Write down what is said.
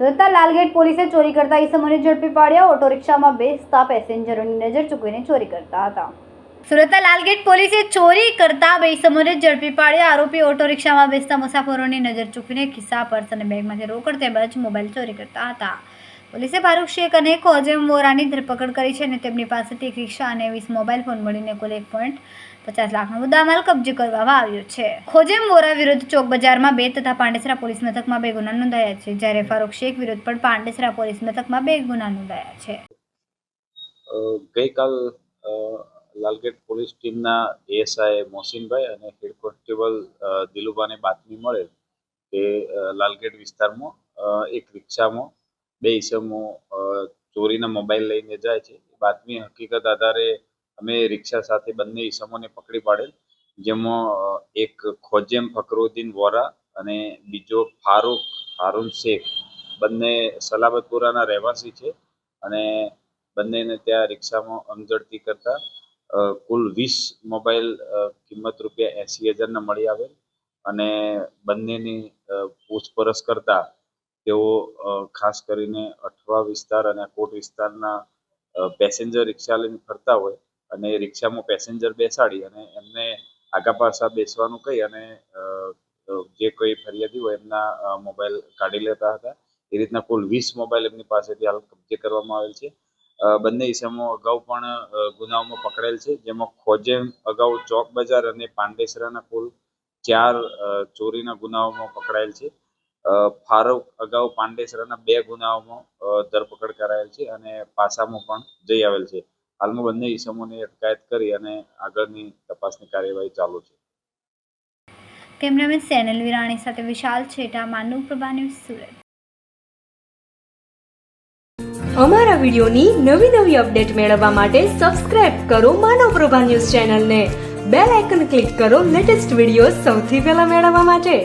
સુરતના લાલગેટ પોલીસે ચોરી કરતા ઈસમોને ઝડપી પાડ્યા. ઓટો રિક્ષામાં બેસતા પેસેન્જરોની નજર ચૂકવીને ચોરી કરતા હતા. સુરતના લાલગેટ પોલીસે ચોરી કરતા બે ઈસમોને ઝડપી પાડ્યા. આરોપી ઓટો રિક્ષામાં બેસતા મુસાફરોની નજર ચૂકીને ખિસ્સા, પર્સ અને બેગમાંથી રોકડ તેમજ મોબાઈલ ચોરી કરતા હતા. પોલીસે ફારૂક શેખ અને ખોજેમ વોરાની ધરપકડ કરી છે અને તેમની પાસેથી એક રિક્ષા અને વીસ મોબાઈલ ફોન મળીને કુલ એક પોઈન્ટ પચાસ લાખનો મુદ્દામાલ કબજે કરવામાં આવ્યો છે. ખોજેમ વોરા વિરુદ્ધ ચોક બજારમાં બે તથા પાંડેસરા પોલીસ મથકમાં બે ગુના નોંધાયા છે. જ્યારે ફારૂક શેખ વિરુદ્ધ પણ પાંડેસરા પોલીસ મથકમાં બે ગુના નોંધાયા છે. ગઈકાલ લાલગેટ પોલીસ ટીમના એએસઆઈ મોહસિનભાઈ અને હેડ કોન્સ્ટેબલ દિલુબાને બાતમી મળેલ કે લાલગેટ વિસ્તારમાં એક રિક્ષામાં બે ઈસમો ચોરીના મોબાઈલ લઈને જાય છે. બાતમી હકીકત આધારે અમે રિક્ષા સાથે બંને ઈસમોને પકડી પાડેલ, જેમાં એક ખોજેમ ફકરુદ્દીન વોરા અને બીજો ફારૂક હારૂન શેખ. બંને સલાબતપુરાના રહેવાસી છે અને બંનેને ત્યાં રિક્ષામાં અમઝડતી કરતા કુલ વીસ મોબાઈલ કિંમત રૂપિયા એંસી હજારના મળી આવેલ અને બંનેની પૂછપરછ કરતા તેઓ ખાસ કરીને અઠવા વિસ્તાર અને કોટ વિસ્તારના પેસેન્જર રિક્ષા લઈને ફરતા હોય અને રિક્ષામાં પેસેન્જર બેસાડી અને એમને આગા પાછા બેસવાનું કહી અને જે કોઈ ફરિયાદી હોય એમના મોબાઈલ કાઢી લેતા હતા. એ રીતના કુલ વીસ મોબાઈલ એમની પાસેથી હાલ કબજે કરવામાં આવેલ છે. બંને ઇસમો અગાઉ પણ ગુનાઓમાં પકડેલ છે, જેમાં ખોજેમ અગાઉ ચોક બજાર અને પાંડેસરાના કુલ ચાર ચોરીના ગુનાઓમાં પકડાયેલ છે. ફારૂક અગાઉ પાંડેસરાના બે ગુનાઓમાં ધરપકડ કરાયેલ છે અને પાસામાં પણ જઈ આવેલ છે. હાલમાં બંને ઈસમોની અટકાયત કરી અને આગળની તપાસની કાર્યવાહી ચાલુ છે. કેમેરામેન સેનલ વિરાણી સાથે વિશાલ છેટા માનવ પ્રભા ન્યૂઝ સુરત. અમારા વિડીયોની નવી નવી અપડેટ મેળવવા માટે સબસ્ક્રાઇબ કરો માનવ પ્રભા ન્યૂઝ ચેનલને. બેલ આઇકન ક્લિક કરો લેટેસ્ટ વીડિયો સૌથી પહેલા મેળવવા માટે.